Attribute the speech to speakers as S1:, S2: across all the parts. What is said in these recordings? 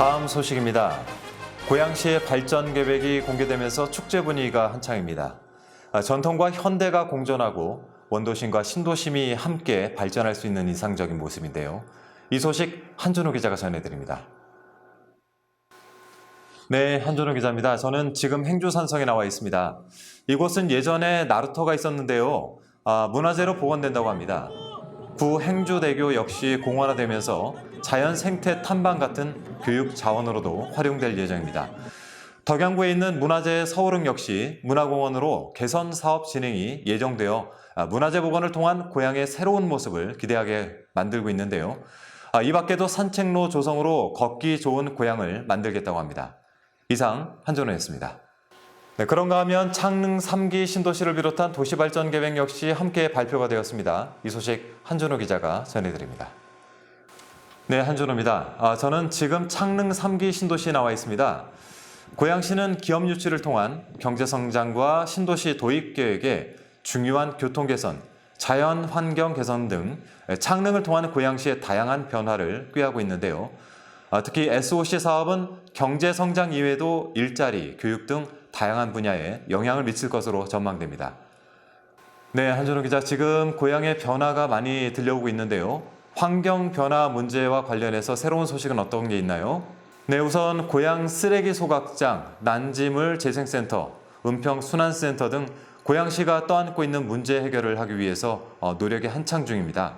S1: 다음 소식입니다. 고양시의 발전 계획이 공개되면서 축제 분위기가 한창입니다. 아, 전통과 현대가 공존하고 원도심과 신도심이 함께 발전할 수 있는 이상적인 모습인데요. 이 소식 한준호 기자가 전해드립니다. 네, 한준호 기자입니다. 저는 지금 행주산성에 나와 있습니다. 이곳은 예전에 나루터가 있었는데요. 아, 문화재로 복원된다고 합니다. 구 행주대교 역시 공원화되면서 자연 생태 탐방 같은 교육 자원으로도 활용될 예정입니다. 덕양구에 있는 문화재 서울흥 역시 문화공원으로 개선 사업 진행이 예정되어 아, 문화재 복원을 통한 고향의 새로운 모습을 기대하게 만들고 있는데요. 아, 이 밖에도 산책로 조성으로 걷기 좋은 고향을 만들겠다고 합니다. 이상 한전호였습니다. 네, 그런가 하면 창릉 3기 신도시를 비롯한 도시발전 계획 역시 함께 발표가 되었습니다. 이 소식 한준호 기자가 전해드립니다. 네, 한준호입니다. 아, 저는 지금 창릉 3기 신도시에 나와 있습니다. 고양시는 기업 유치를 통한 경제 성장과 신도시 도입 계획에 중요한 교통 개선, 자연 환경 개선 등 창릉을 통한 고양시의 다양한 변화를 꾀하고 있는데요. 아, 특히 SOC 사업은 경제 성장 이외에도 일자리, 교육 등 다양한 분야에 영향을 미칠 것으로 전망됩니다. 네, 한준호 기자, 지금 고향의 변화가 많이 들려오고 있는데요. 환경 변화 문제와 관련해서 새로운 소식은 어떤 게 있나요? 네, 우선 고향 쓰레기 소각장, 난지물 재생센터, 은평 순환센터 등 고양시가 떠안고 있는 문제 해결을 하기 위해서 어, 노력이 한창 중입니다.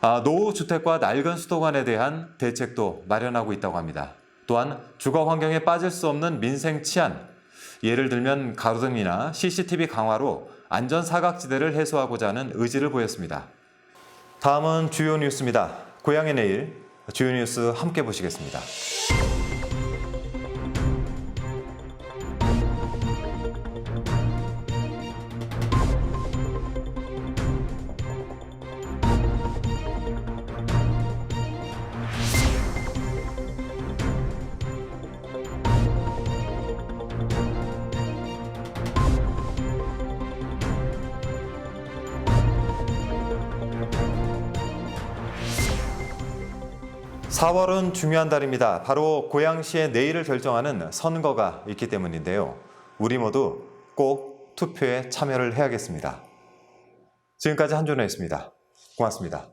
S1: 아, 노후 주택과 낡은 수도관에 대한 대책도 마련하고 있다고 합니다. 또한 주거 환경에 빠질 수 없는 민생 치안, 예를 들면 가로등이나 CCTV 강화로 안전 사각지대를 해소하고자 하는 의지를 보였습니다. 다음은 주요 뉴스입니다. 고향의 내일 주요 뉴스 함께 보시겠습니다. 사월은 중요한 달입니다. 바로 고양시의 내일을 결정하는 선거가 있기 때문인데요. 우리 모두 꼭 투표에 참여를 해야겠습니다. 지금까지 한준호였습니다. 고맙습니다.